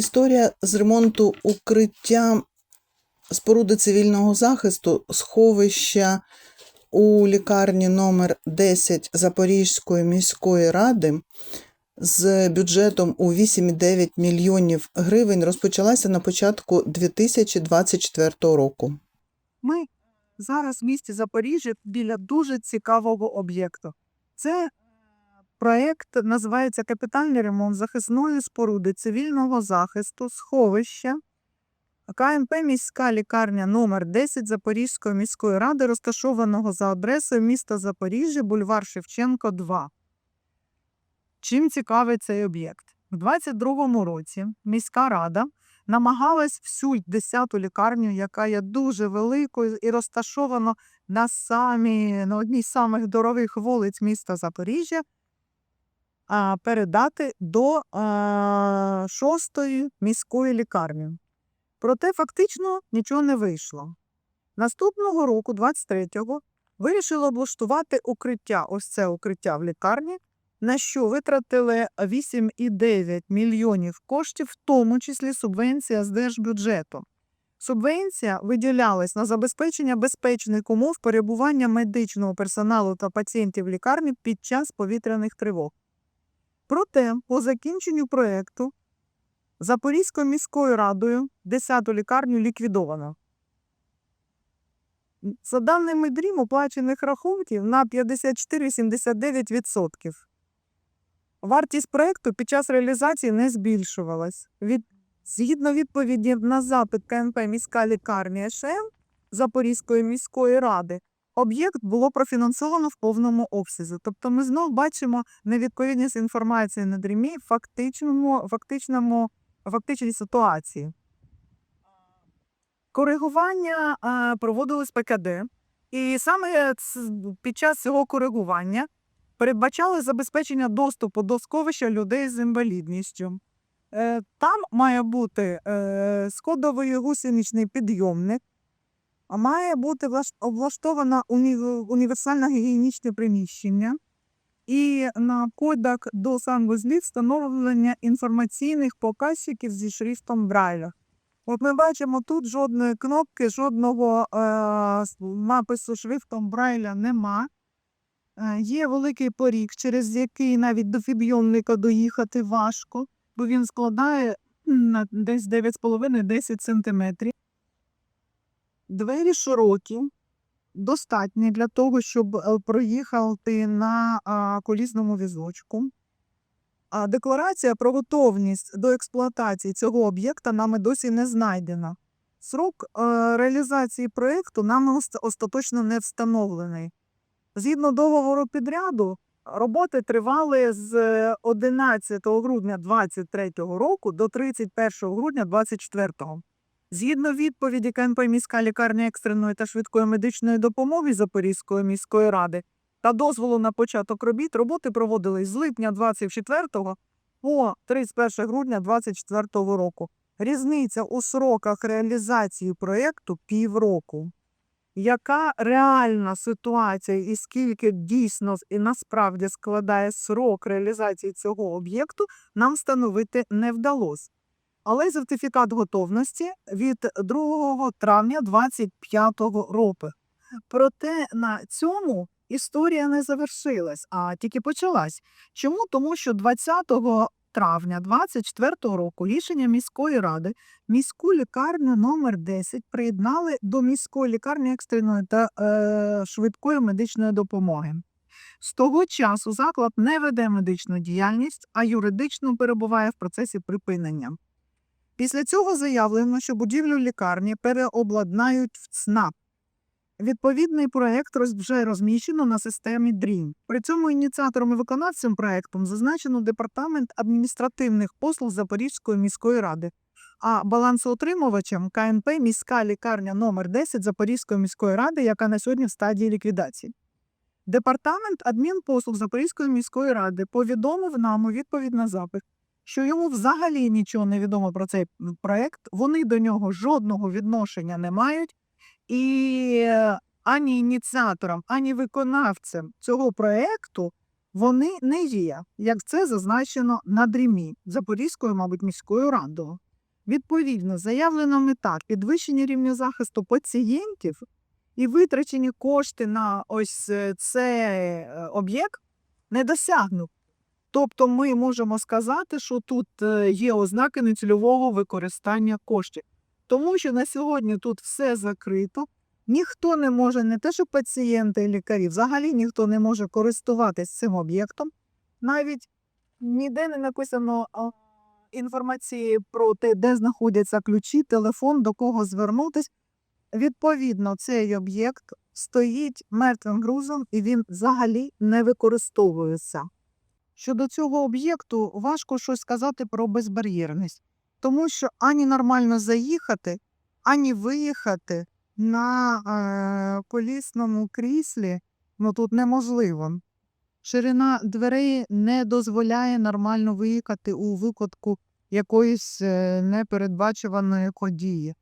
Історія з ремонту укриття споруди цивільного захисту сховища у лікарні номер 10 Запорізької міської ради з бюджетом у 8,9 мільйонів гривень розпочалася на початку 2024 року. Ми зараз в місті Запоріжжя біля дуже цікавого об'єкту. Це проєкт називається Капітальний ремонт захисної споруди цивільного захисту сховища КМП міська лікарня номер 10 Запорізької міської ради, розташованого за адресою міста Запоріжжя, бульвар Шевченко, 2. Чим цікавий цей об'єкт? У 2022 році міська рада намагалась всю 10-ту лікарню, яка є дуже великою і розташована на, самі, на одній з самих дорогих вулиць міста Запоріжжя, передати до шостої міської лікарні. Проте фактично нічого не вийшло. Наступного року, 23-го, вирішили облаштувати укриття. Ось це укриття в лікарні, на що витратили 8,9 мільйонів коштів, в тому числі субвенція з держбюджету. Субвенція виділялась на забезпечення безпечних умов перебування медичного персоналу та пацієнтів в лікарні під час повітряних тривог. Проте, по закінченню проєкту, Запорізькою міською радою 10-ту лікарню ліквідовано. За даними ДРІМ, оплачених рахунків на 54,79%. Вартість проекту під час реалізації не збільшувалась. Від, згідно відповіді на запит КНП міська лікарня ШМ Запорізької міської ради, об'єкт було профінансовано в повному обсязі. Тобто ми знову бачимо невідповідність інформації на ДРІМі фактичному, фактичному, фактичній ситуації. Коригування е, проводилось ПКД, і саме під час цього коригування передбачали забезпечення доступу до сховища людей з інвалідністю. Е, Там має бути е, сходовий гусеничний підйомник, має бути облаштовано універсальне гігієнічне приміщення. І на кодах до санвузлів встановлення інформаційних показчиків зі шрифтом Брайля. От ми бачимо, тут жодної кнопки, жодного е, напису шрифтом Брайля нема. Е, Є великий поріг, через який навіть до підйомника доїхати важко, бо він складає десь 9,5-10 сантиметрів. Двері широкі, достатні для того, щоб е, проїхати на колісному візочку. А декларація про готовність до експлуатації цього об'єкта нами досі не знайдена. Срок е, реалізації проєкту нами остаточно не встановлений. Згідно договору підряду, роботи тривали з е, 11 грудня 2023 року до 31 грудня 2024. Згідно відповіді КНП міська лікарня екстреної та швидкої медичної допомоги Запорізької міської ради та дозволу на початок робіт, роботи проводились з липня 24 по 31 грудня 24 року. Різниця у сроках реалізації проєкту півроку. Яка реальна ситуація і скільки дійсно і насправді складає срок реалізації цього об'єкту, нам встановити не вдалося. Але сертифікат готовності від 2 травня 2025 року. Проте на цьому історія не завершилась, а тільки почалась. Чому? Тому що 20 травня 2024 року рішення міської ради міську лікарню номер 10 приєднали до міської лікарні екстреної та е, швидкої медичної допомоги. З того часу заклад не веде медичну діяльність, а юридично перебуває в процесі припинення. Після цього заявлено, що будівлю лікарні переобладнають в ЦНАП. Відповідний проект вже розміщено на системі DREAM. При цьому ініціатором і виконавцем проектом зазначено департамент адміністративних послуг Запорізької міської ради, а балансоутримувачем КНП міська лікарня номер 10 Запорізької міської ради, яка на сьогодні в стадії ліквідації. Департамент адмінпослуг Запорізької міської ради повідомив нам у відповідь на запит, що йому взагалі нічого не відомо про цей проект, вони до нього жодного відношення не мають, і е, ані ініціаторам, ані виконавцем цього проекту вони не є, як це зазначено на дрімі Запорізькою, мабуть, міською радою. Відповідно, заявлена мета підвищення рівня захисту пацієнтів і витрачені кошти на ось е, цей е, об'єкт не досягнуто. Тобто ми можемо сказати, що тут е, є ознаки нецільового використання коштів. Тому що на сьогодні тут все закрито, ніхто не може, не те, що пацієнти і лікарі, взагалі ніхто не може користуватись цим об'єктом. Навіть ніде не написано інформації про те, де знаходяться ключі, телефон, до кого звернутись. Відповідно, цей об'єкт стоїть мертвим грузом і він взагалі не використовується. Щодо цього об'єкту важко щось сказати про безбар'єрність, тому що ані нормально заїхати, ані виїхати на е, колісному кріслі ну, тут неможливо. Ширина дверей не дозволяє нормально виїхати у випадку якоїсь е, непередбачуваної події.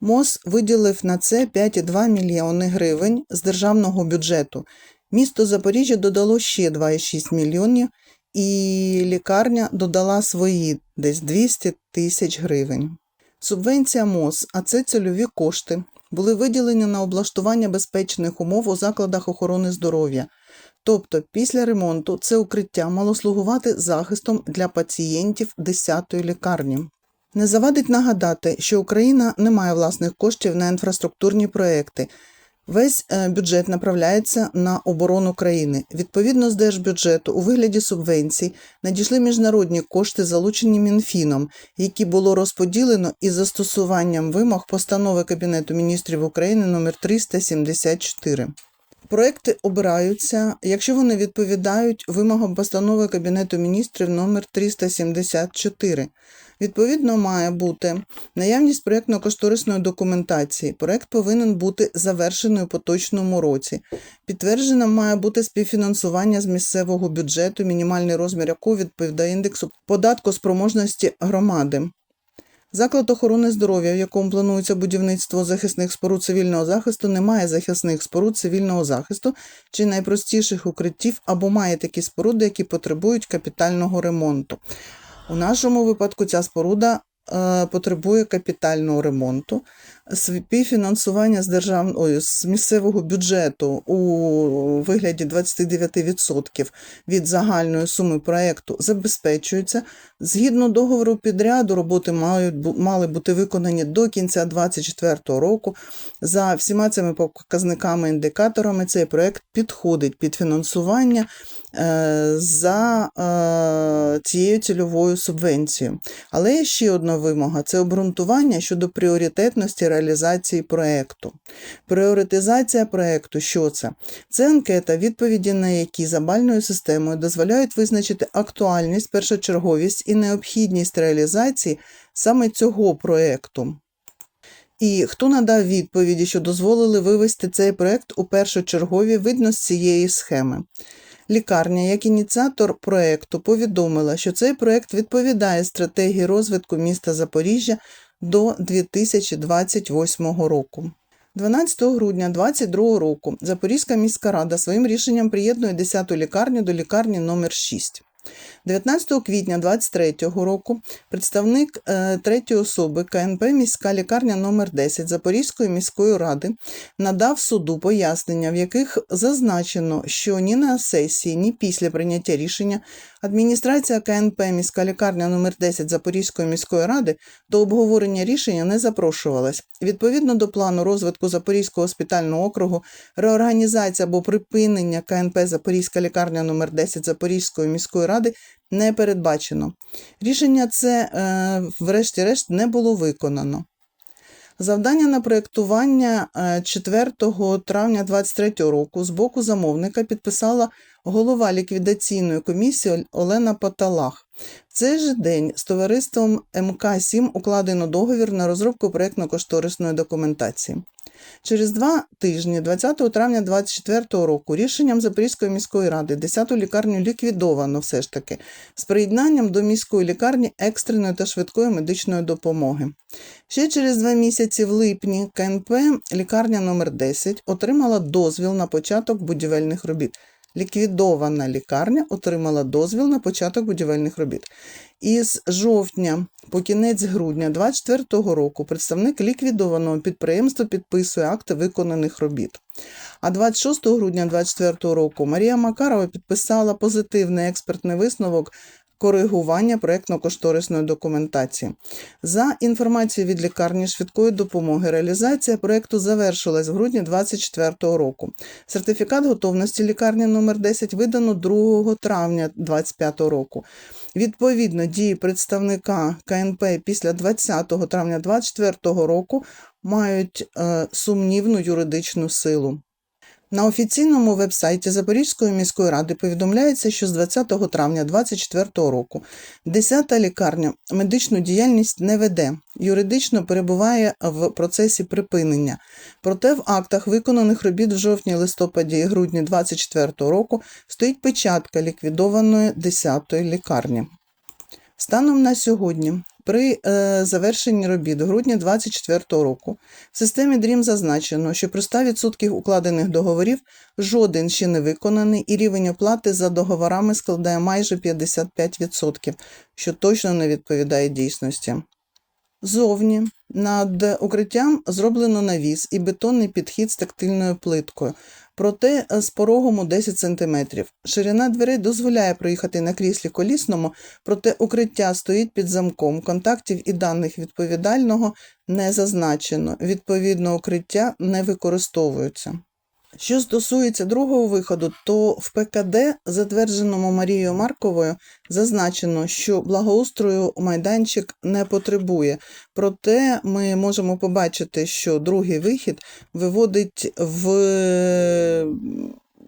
МОЗ виділив на це 5,2 мільйони гривень з державного бюджету. Місто Запоріжжя додало ще 2,6 мільйонів, і лікарня додала свої десь 200 тисяч гривень. Субвенція МОЗ, а це цільові кошти, були виділені на облаштування безпечних умов у закладах охорони здоров'я. Тобто, після ремонту це укриття мало слугувати захистом для пацієнтів 10-ї лікарні. Не завадить нагадати, що Україна не має власних коштів на інфраструктурні проекти. Весь е, бюджет направляється на оборону країни. Відповідно з держбюджету у вигляді субвенцій надійшли міжнародні кошти, залучені Мінфіном, які було розподілено із застосуванням вимог постанови Кабінету міністрів України номер 374. Проекти обираються, якщо вони відповідають вимогам постанови Кабінету міністрів номер 374. Відповідно, має бути наявність проєктно-кошторисної документації. Проект повинен бути завершений у поточному році. Підтвердженим має бути співфінансування з місцевого бюджету, мінімальний розмір якого відповідає індексу податку спроможності громади. Заклад охорони здоров'я, в якому планується будівництво захисних споруд цивільного захисту, не має захисних споруд цивільного захисту чи найпростіших укриттів або має такі споруди, які потребують капітального ремонту. У нашому випадку ця споруда е, потребує капітального ремонту. Співфінансування з держав... Ой, з місцевого бюджету у вигляді 29% від загальної суми проєкту забезпечується. Згідно договору підряду, роботи мають мали бути виконані до кінця 2024 року. За всіма цими показниками індикаторами цей проєкт підходить під фінансування е, за е, цією цільовою субвенцією. Але є ще одна вимога це обґрунтування щодо пріоритетності реалізації проєкту. Пріоритизація проєкту що це? Це анкета, відповіді на які за бальною системою дозволяють визначити актуальність, першочерговість і необхідність реалізації саме цього проєкту. І хто надав відповіді, що дозволили вивести цей проєкт у першочергові, видно з цієї схеми. Лікарня, як ініціатор проєкту, повідомила, що цей проєкт відповідає стратегії розвитку міста Запоріжжя до 2028 року. 12 грудня 2022 року Запорізька міська рада своїм рішенням приєднує 10-ту лікарню до лікарні номер 6. 19 квітня 2023 року представник е, третьої особи КНП міська лікарня номер 10 Запорізької міської ради надав суду пояснення, в яких зазначено, що ні на сесії, ні після прийняття рішення адміністрація КНП міська лікарня номер 10 Запорізької міської ради до обговорення рішення не запрошувалась. Відповідно до плану розвитку Запорізького госпітального округу, реорганізація або припинення КНП Запорізька лікарня номер 10 Запорізької міської ради не передбачено. Рішення це, е, врешті-решт, не було виконано. Завдання на проєктування е, 4 травня 2023 року з боку замовника підписала голова ліквідаційної комісії Олена Паталах. В цей же день з товариством МК-7 укладено договір на розробку проєктно-кошторисної документації. Через два тижні, 20 травня 2024 року, рішенням Запорізької міської ради 10-ту лікарню ліквідовано все ж таки з приєднанням до міської лікарні екстреної та швидкої медичної допомоги. Ще через два місяці в липні КНП лікарня номер 10 отримала дозвіл на початок будівельних робіт. Ліквідована лікарня отримала дозвіл на початок будівельних робіт. Із жовтня по кінець грудня 2024 року представник ліквідованого підприємства підписує акти виконаних робіт. А 26 грудня 2024 року Марія Макарова підписала позитивний експертний висновок коригування проєктно-кошторисної документації. За інформацією від лікарні швидкої допомоги, реалізація проєкту завершилась в грудні 2024 року. Сертифікат готовності лікарні номер 10 видано 2 травня 2025 року. Відповідно, дії представника КНП після 20 травня 2024 року мають е, сумнівну юридичну силу. На офіційному вебсайті Запорізької міської ради повідомляється, що з 20 травня 2024 року 10-та лікарня медичну діяльність не веде, юридично перебуває в процесі припинення. Проте в актах виконаних робіт в жовтні, листопаді і грудні 2024 року стоїть печатка ліквідованої 10-ї лікарні. Станом на сьогодні, при е, завершенні робіт в грудні 2024 року, в системі DREAM зазначено, що при 100% укладених договорів жоден ще не виконаний, і рівень оплати за договорами складає майже 55%, що точно не відповідає дійсності. Зовні над укриттям зроблено навіс і бетонний підхід з тактильною плиткою, проте е, з порогом у 10 см. Ширина дверей дозволяє проїхати на кріслі колісному, проте укриття стоїть під замком. Контактів і даних відповідального не зазначено. Відповідно, укриття не використовуються. Що стосується другого виходу, то в ПКД, затвердженому Марією Марковою, зазначено, що благоустрою майданчик не потребує. Проте ми можемо побачити, що другий вихід виводить в...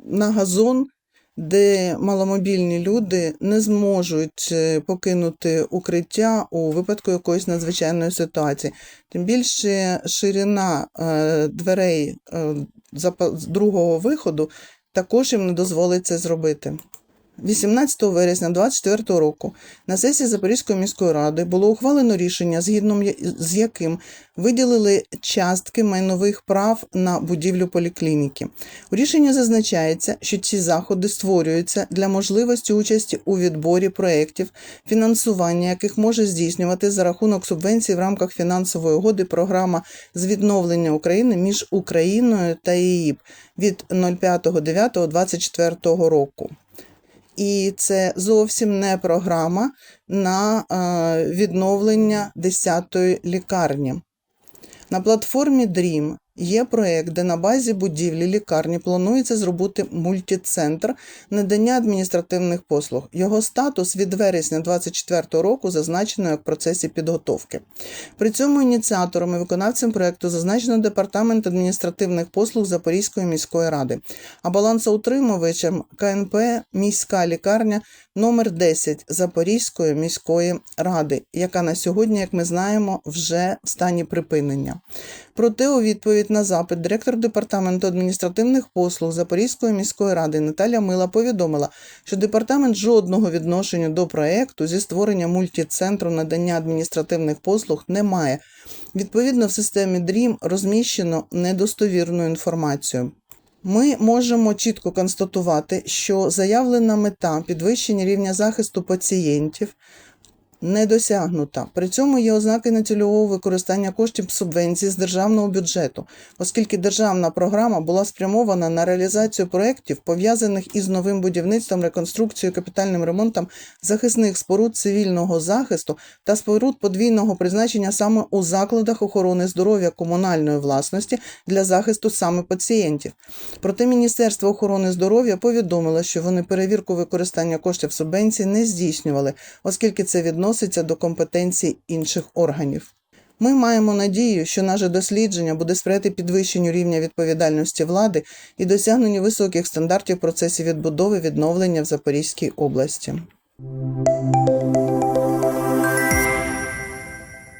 на газон, де маломобільні люди не зможуть е, покинути укриття у випадку якоїсь надзвичайної ситуації. Тим більше ширина е, дверей е, з другого виходу також їм не дозволить це зробити. 18 вересня 2024 року на сесії Запорізької міської ради було ухвалено рішення, згідно з яким виділили частки майнових прав на будівлю поліклініки. У рішенні зазначається, що ці заходи створюються для можливості участі у відборі проєктів, фінансування яких може здійснювати за рахунок субвенцій в рамках фінансової угоди програма з відновлення України між Україною та ЄІП від 05.09.24 року. І це зовсім не програма на е, відновлення 10-ї лікарні. На платформі DREAM є проєкт, де на базі будівлі лікарні планується зробити мультицентр надання адміністративних послуг. Його статус від вересня 2024 року зазначено як в процесі підготовки. При цьому ініціатором і виконавцем проєкту зазначено Департамент адміністративних послуг Запорізької міської ради, а балансоутримувачем КНП міська лікарня номер 10 Запорізької міської ради, яка на сьогодні, як ми знаємо, вже в стані припинення. Проте у відповідь на запит директор департаменту адміністративних послуг Запорізької міської ради Наталя Мила повідомила, що департамент жодного відношення до проекту зі створення мультицентру надання адміністративних послуг не має. Відповідно, в системі DREAM розміщено недостовірну інформацію. Ми можемо чітко констатувати, що заявлена мета підвищення рівня захисту пацієнтів не досягнута. При цьому є ознаки нецільового використання коштів субвенцій з державного бюджету, оскільки державна програма була спрямована на реалізацію проєктів, пов'язаних із новим будівництвом, реконструкцією, капітальним ремонтом захисних споруд цивільного захисту та споруд подвійного призначення саме у закладах охорони здоров'я комунальної власності для захисту саме пацієнтів. Проте Міністерство охорони здоров'я повідомило, що вони перевірку використання коштів субвенцій не здійснювали, оскільки це відноситься до компетенцій інших органів. Ми маємо надію, що наше дослідження буде сприяти підвищенню рівня відповідальності влади і досягненню високих стандартів в процесі відбудови відновлення в Запорізькій області.